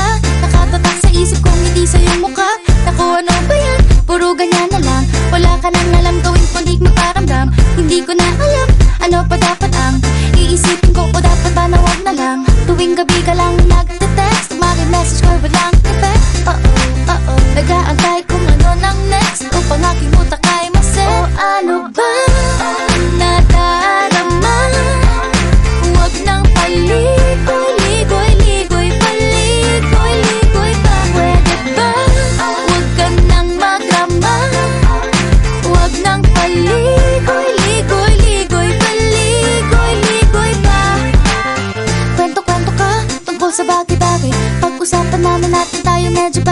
ka. Nakatatak sa isip kong hindi sa'yo mukha. Naku ano ba yan? Puro ganyan na lang. Wala ka nang alam gawin kundi magparamdam. Hindi ko na alam ano pa dapat ang Iisipin ko o dapat ba na na lang. Tuwing gabi ka lang nagte-text. Mari-message ko walang effect. Oo, oh, oo, oh, oh. nag-aantay kung ano nang next. Upang aking utak ay masel oh, ano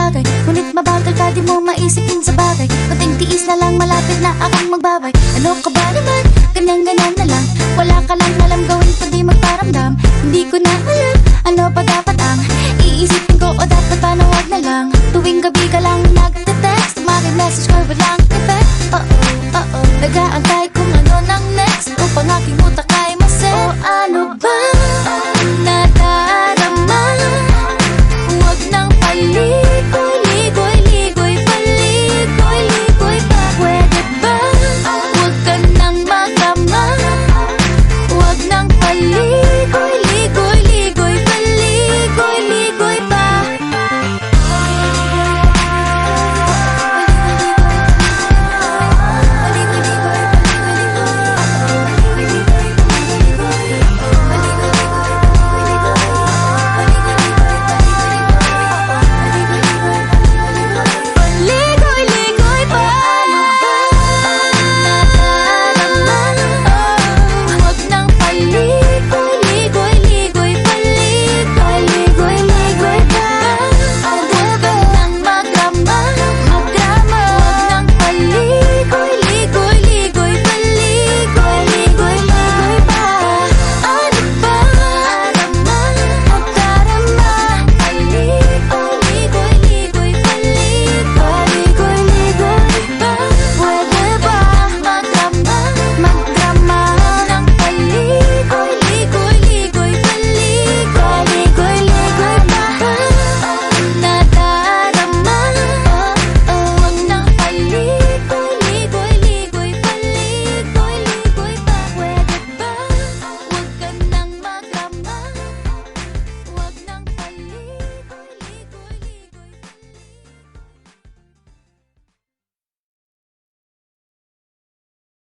bagay. Ngunit mabagal ka di mo maisipin sa bagay. Kunting tiis na lang malapit na akong magbabay. Ano ka ba naman? Ganyan-ganyan na lang. Wala ka lang alam gawin kundi magparamdam. Hindi ko na alam ano pa dapat ang Iisipin ko o dapat ba na lang. Tuwing gabi ka lang nagte-text Maki-message ko